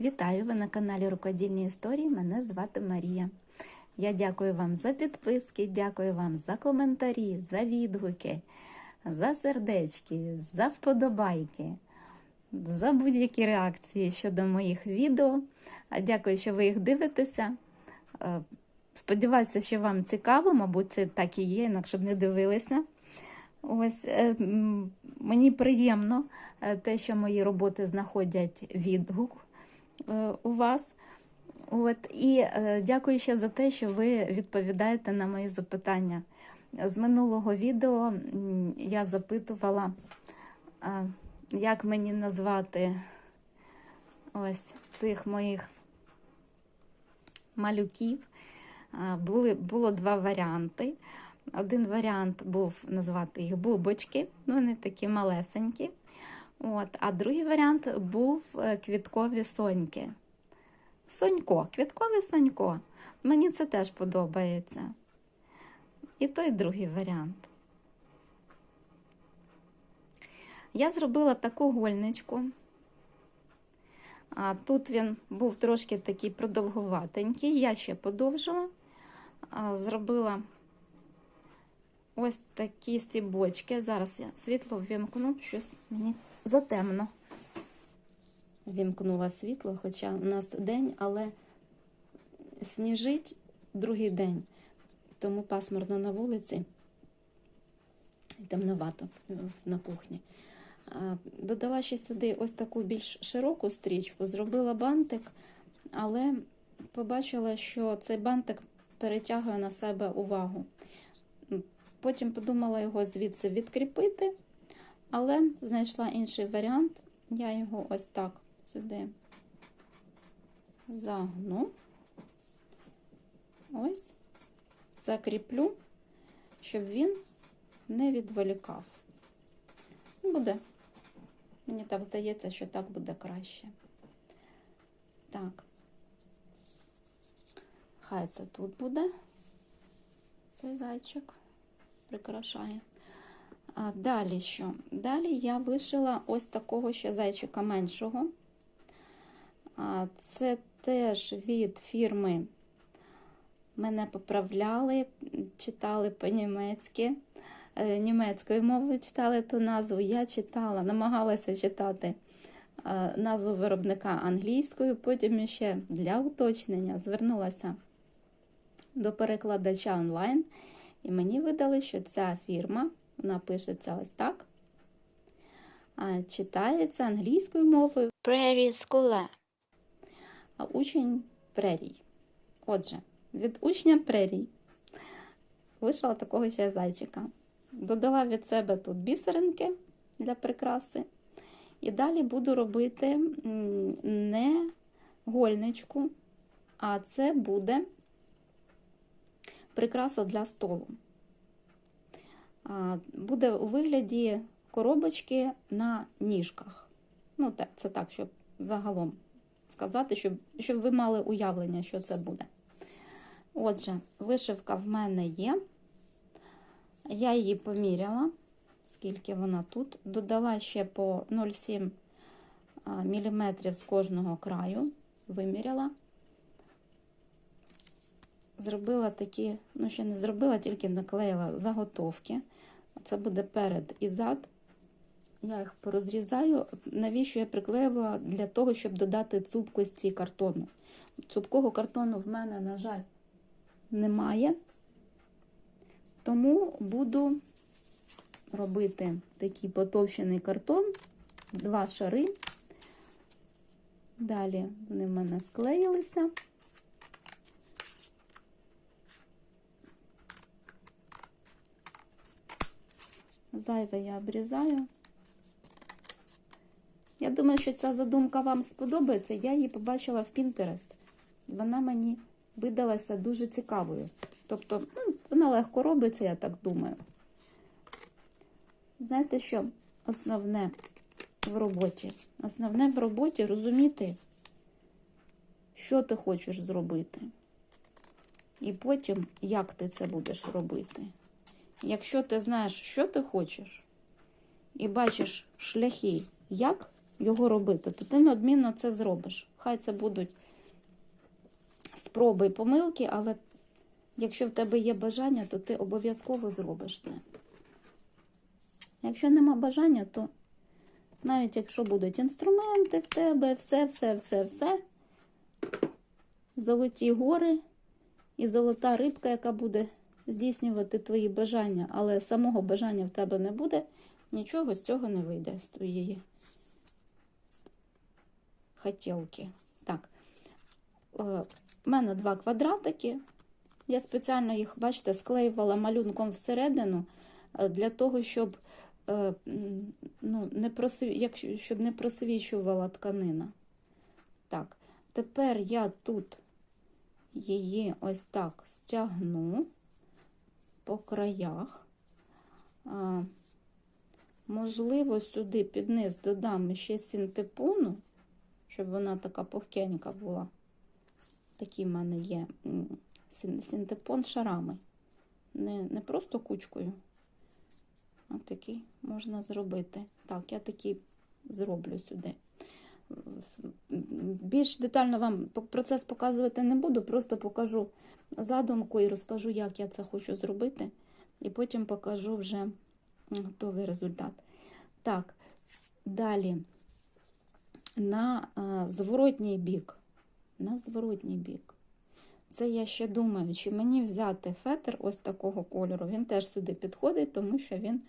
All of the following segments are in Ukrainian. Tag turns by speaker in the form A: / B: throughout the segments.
A: Вітаю ви на каналі Рукодільні історії. Мене звати Марія. Я дякую вам за підписки, дякую вам за коментарі, за відгуки, за сердечки, за вподобайки, за будь-які реакції щодо моїх відео. Дякую, що ви їх дивитеся. Е, Сподіваюся, що вам цікаво, мабуть, це так і є, інакше б не дивилися. Ось е, мені приємно е, те, що мої роботи знаходять відгук у вас. От, і е, дякую ще за те, що ви відповідаєте на мої запитання. З минулого відео я запитувала, е, як мені назвати ось цих моїх малюків. Були, було два варіанти. Один варіант був назвати їх бубочки, ну вони такі малесенькі. От, а другий варіант був е, квіткові соньки. Сонько, квітковий сонько. Мені це теж подобається. І той другий варіант. Я зробила таку гольничку. А тут він був трошки такий продовгуватенький. Я ще подовжила, зробила ось такі стібочки. Зараз я світло ввімкну, щось мені затемно. Вімкнула світло, хоча у нас день, але сніжить другий день, тому пасмурно на вулиці, темновато на кухні. Додала ще сюди ось таку більш широку стрічку, зробила бантик, але побачила, що цей бантик перетягує на себе увагу. Потім подумала його звідси відкріпити, але знайшла інший варіант. Я його ось так сюди загну, ось, закріплю, щоб він не відволікав. Буде. Мені так здається, що так буде краще. Так. Хай це тут буде. Цей зайчик прикрашає. А далі що? Далі я вишила ось такого ще зайчика меншого. А це теж від фірми мене поправляли, читали по-німецьки. Е, Німецькою мовою читали ту назву. Я читала, намагалася читати е, назву виробника англійською. Потім ще для уточнення звернулася до перекладача онлайн, і мені видали, що ця фірма вона пишеться ось так. а Читається англійською мовою
B: Prairie Scholar.
A: а учень прерій. Отже, від учня прерій вийшла такого ще зайчика. Додала від себе тут бісеринки для прикраси. І далі буду робити не гольничку, а це буде прикраса для столу. Буде у вигляді коробочки на ніжках. Ну, це так, щоб загалом сказати, щоб, щоб ви мали уявлення, що це буде. Отже, вишивка в мене є. Я її поміряла, скільки вона тут. Додала ще по 0,7 мм з кожного краю, виміряла. Зробила такі, ну, ще не зробила, тільки наклеїла заготовки. Це буде перед і зад. Я їх порозрізаю. Навіщо я приклеїла? Для того, щоб додати цупкості картону. Цупкого картону в мене, на жаль, немає. Тому буду робити такий потовщений картон, два шари. Далі вони в мене склеїлися. Зайве я обрізаю. Я думаю, що ця задумка вам сподобається. Я її побачила в Pinterest. Вона мені видалася дуже цікавою. Тобто, ну, вона легко робиться, я так думаю. Знаєте, що основне в роботі? Основне в роботі розуміти, що ти хочеш зробити. І потім, як ти це будеш робити. Якщо ти знаєш, що ти хочеш, і бачиш шляхи, як його робити, то ти неодмінно це зробиш. Хай це будуть спроби і помилки, але якщо в тебе є бажання, то ти обов'язково зробиш це. Якщо нема бажання, то навіть якщо будуть інструменти в тебе, все, все, все, все, золоті гори і золота рибка, яка буде здійснювати твої бажання, але самого бажання в тебе не буде, нічого з цього не вийде з твоєї хотілки. Так, е, в мене два квадратики. Я спеціально їх, бачите, склеювала малюнком всередину е, для того, щоб, е, ну, не просві... щоб не просвічувала тканина. Так, тепер я тут її ось так стягну по краях. Можливо, сюди під низ додам ще синтепону, щоб вона така пухкенька була. Такий в мене є синтепон шарами. Не, не просто кучкою. А такий можна зробити. Так, я такий зроблю сюди. Більш детально вам процес показувати не буду, просто покажу задумку і розкажу, як я це хочу зробити, і потім покажу вже готовий результат. Так, далі на а, зворотній бік. На зворотній бік. Це я ще думаю, чи мені взяти фетр ось такого кольору. Він теж сюди підходить, тому що він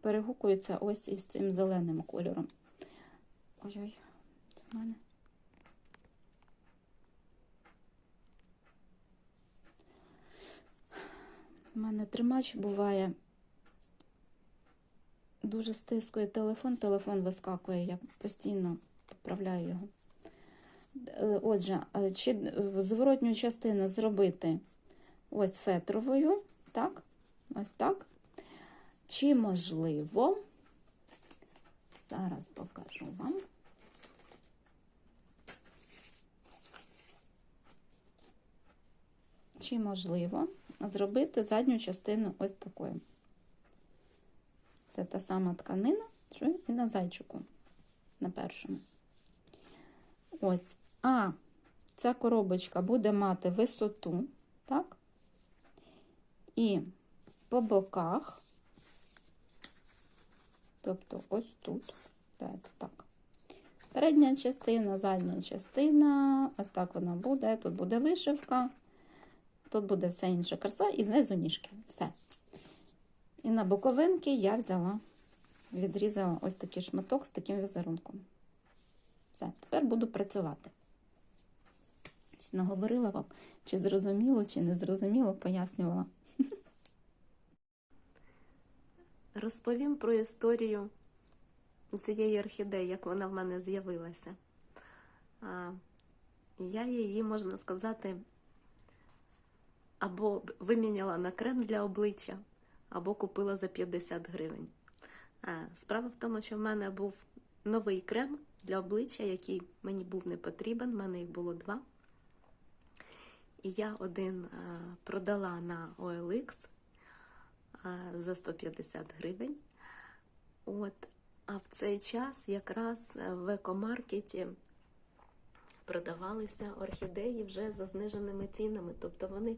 A: перегукується ось із цим зеленим кольором. Ой-ой, мене. У мене тримач буває. Дуже стискує телефон, телефон вискакує, я постійно поправляю його. Е, Отже, е, чи зворотню частину зробити ось фетровою, так, ось так. Чи можливо, зараз покажу вам. Чи можливо зробити задню частину ось такою. Це та сама тканина, що і на зайчику, на першому. Ось. А ця коробочка буде мати висоту, так? І по боках, тобто ось тут, давайте так. Передня частина, задня частина, ось так вона буде. Тут буде вишивка, тут буде все інша краса, і знизу ніжки. Все. І на боковинки я взяла, відрізала ось такий шматок з таким візерунком. Все, тепер буду працювати. Чи наговорила вам, чи зрозуміло, чи не зрозуміло, пояснювала.
B: Розповім про історію цієї орхідеї, як вона в мене з'явилася. Я її, можна сказати, або виміняла на крем для обличчя, або купила за 50 гривень. Справа в тому, що в мене був новий крем для обличчя, який мені був не потрібен, в мене їх було два. І я один продала на OLX за 150 гривень. От, а в цей час якраз в екомаркеті продавалися орхідеї вже за зниженими цінами. Тобто вони е,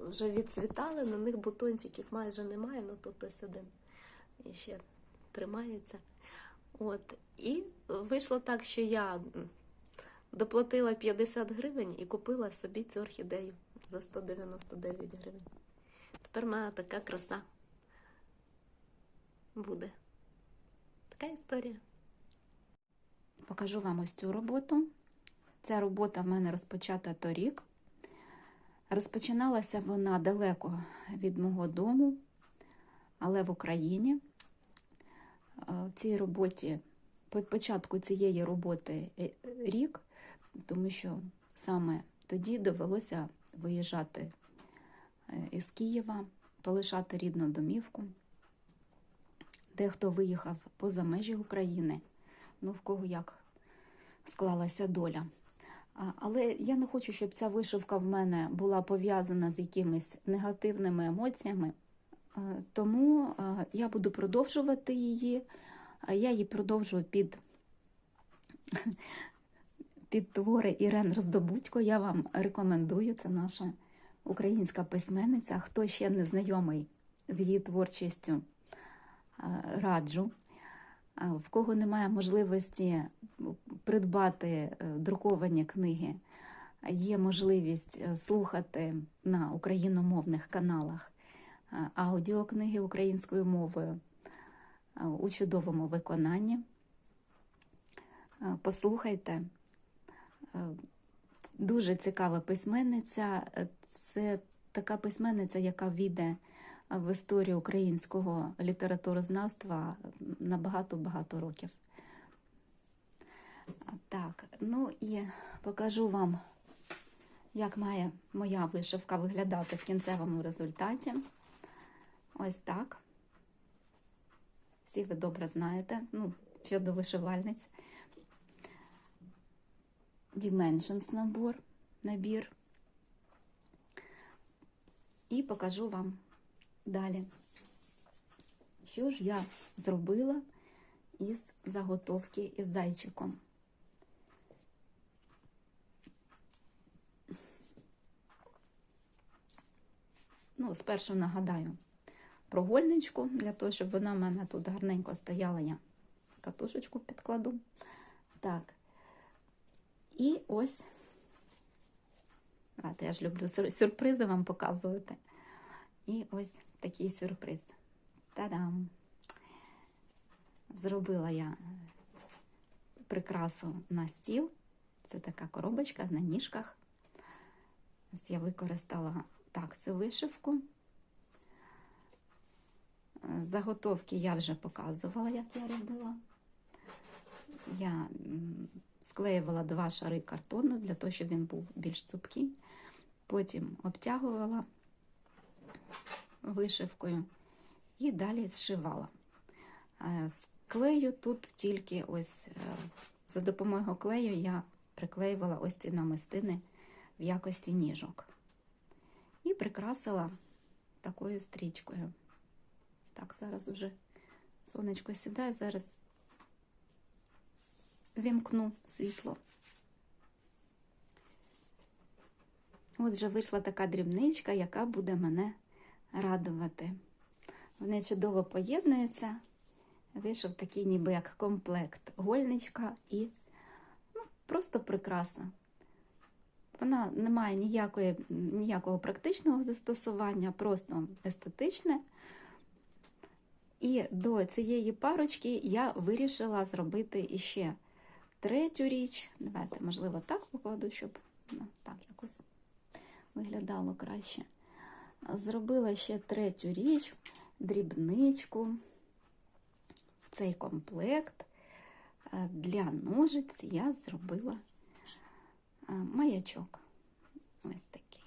B: вже відцвітали, на них бутончиків майже немає, ну тут ось один і ще тримається. От, і вийшло так, що я доплатила 50 гривень і купила собі цю орхідею за 199 гривень. Тепер в мене така краса буде. Така історія.
A: Покажу вам ось цю роботу. Ця робота в мене розпочата торік. Розпочиналася вона далеко від мого дому, але в Україні. Е, В цій роботі, по початку цієї роботи е, рік, тому що саме тоді довелося виїжджати е, із Києва, полишати рідну домівку. Дехто виїхав поза межі України, ну в кого як склалася доля. Але я не хочу, щоб ця вишивка в мене була пов'язана з якимись негативними емоціями, Е, тому е, я буду продовжувати її. Е, Я її продовжую під під твори Ірен Роздобудько. Я вам рекомендую. Це наша українська письменниця. Хто ще не знайомий з її творчістю, раджу. В кого немає можливості придбати е, друковані книги, є можливість е, слухати на україномовних каналах е, аудіокниги українською мовою у чудовому виконанні. Послухайте. Дуже цікава письменниця. Це така письменниця, яка війде в історію українського літературознавства на багато-багато років. Так, ну і покажу вам, як має моя вишивка виглядати в кінцевому результаті. Ось так. Всі ви добре знаєте, ну, щодо вишивальниць. Dimensions набор, набір. І покажу вам далі, що ж я зробила із заготовки із зайчиком. Ну, спершу нагадаю про гольничку, для того, щоб вона в мене тут гарненько стояла, я катушечку підкладу. Так. І ось, Давайте, я ж люблю сюр- сюрпризи вам показувати. І ось такий сюрприз. Та-дам! Зробила я прикрасу на стіл. Це така коробочка на ніжках. Я використала так цю вишивку. Е, Заготовки я вже показувала, як я робила. Я склеювала два шари картону для того, щоб він був більш цупкий. Потім обтягувала вишивкою і далі зшивала. Е, З клею тут тільки ось е, за допомогою клею я приклеювала ось ці намистини в якості ніжок. Прикрасила такою стрічкою. Так, зараз вже сонечко сідає, зараз вімкну світло. Отже, вийшла така дрібничка, яка буде мене радувати. Вони чудово поєднуються. Вийшов такий ніби як комплект гольничка і ну, просто прекрасна. Вона не має ніякої, ніякого практичного застосування, просто естетичне. І до цієї парочки я вирішила зробити іще третю річ. Давайте, можливо, так покладу, щоб ну, так якось виглядало краще. Зробила ще третю річ, дрібничку в цей комплект. Е, Для ножиць я зробила маячок. Ось такий.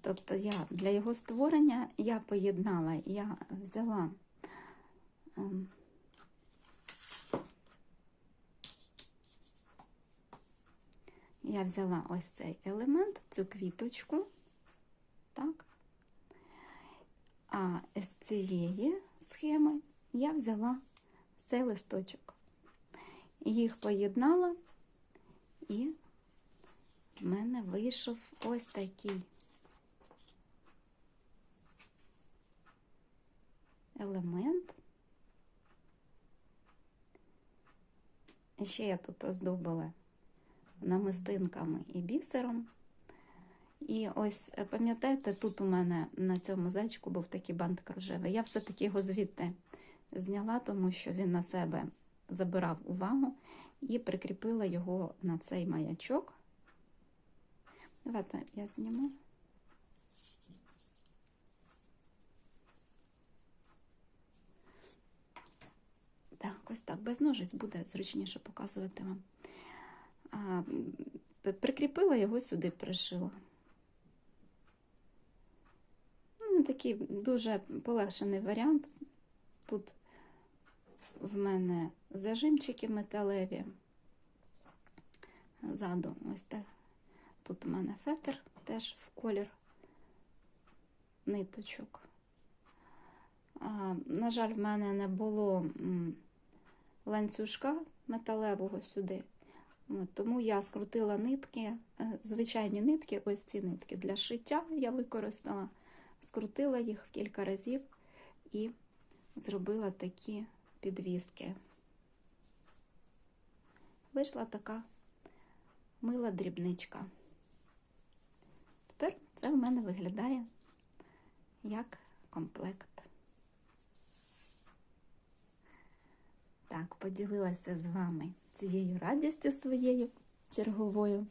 A: Тобто я для його створення я поєднала, я взяла ем, я взяла ось цей елемент, цю квіточку, так. А з цієї схеми я взяла цей листочок. Їх поєднала, і в мене вийшов ось такий елемент. Ще я тут оздобила намистинками і бісером. І ось, е, пам'ятаєте, тут у мене на цьому зайчику був такий бант кружевий. Я все-таки його звідти зняла, тому що він на себе забирав увагу і прикріпила його на цей маячок. Давайте я зніму. Так, ось так. Без ножиць буде зручніше показувати вам. А, прикріпила його сюди, пришила. Ну, такий дуже полегшений варіант. Тут в мене зажимчики металеві. Ззаду ось так. Тут у мене фетр теж в колір ниточок. На жаль, в мене не було ланцюжка, металевого сюди. Тому я скрутила нитки, е, звичайні нитки, ось ці нитки для шиття я використала, скрутила їх кілька разів і зробила такі підвіски. Вийшла така мила дрібничка. Це в мене виглядає як комплект. Так, поділилася з вами цією радістю своєю черговою.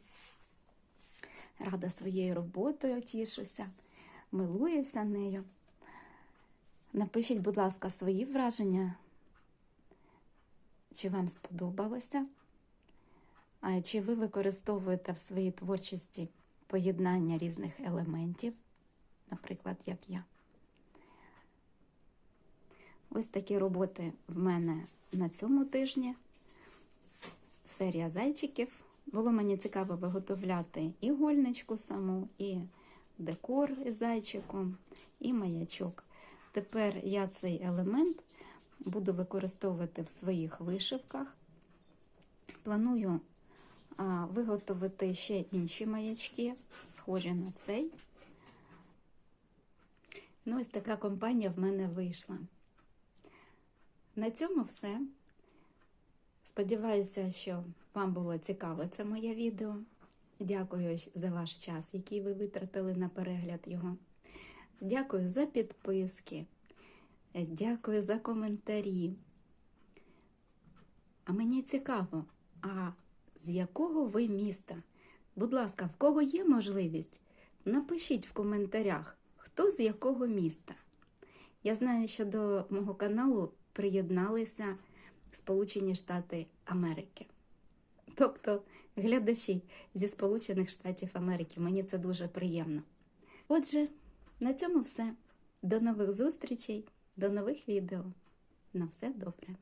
A: Рада своєю роботою, тішуся, милуюся нею. Напишіть, будь ласка, свої враження, чи вам сподобалося, чи ви використовуєте в своїй творчості поєднання різних елементів, наприклад, як я. Ось такі роботи в мене на цьому тижні. Серія зайчиків. Було мені цікаво виготовляти і гольничку саму, і декор із зайчиком, і маячок. Тепер я цей елемент буду використовувати в своїх вишивках. Планую виготовити ще інші маячки, схожі на цей. Ну, ось така компанія в мене вийшла. На цьому все. Сподіваюся, що вам було цікаво це моє відео. Дякую за ваш час, який ви витратили на перегляд його. Дякую за підписки. Дякую за коментарі. А мені цікаво, а з якого ви міста? Будь ласка, в кого є можливість? Напишіть в коментарях, хто з якого міста. Я знаю, що до мого каналу приєдналися Сполучені Штати Америки. Тобто глядачі зі Сполучених Штатів Америки. Мені це дуже приємно. Отже, на цьому все. До нових зустрічей, до нових відео. На все добре.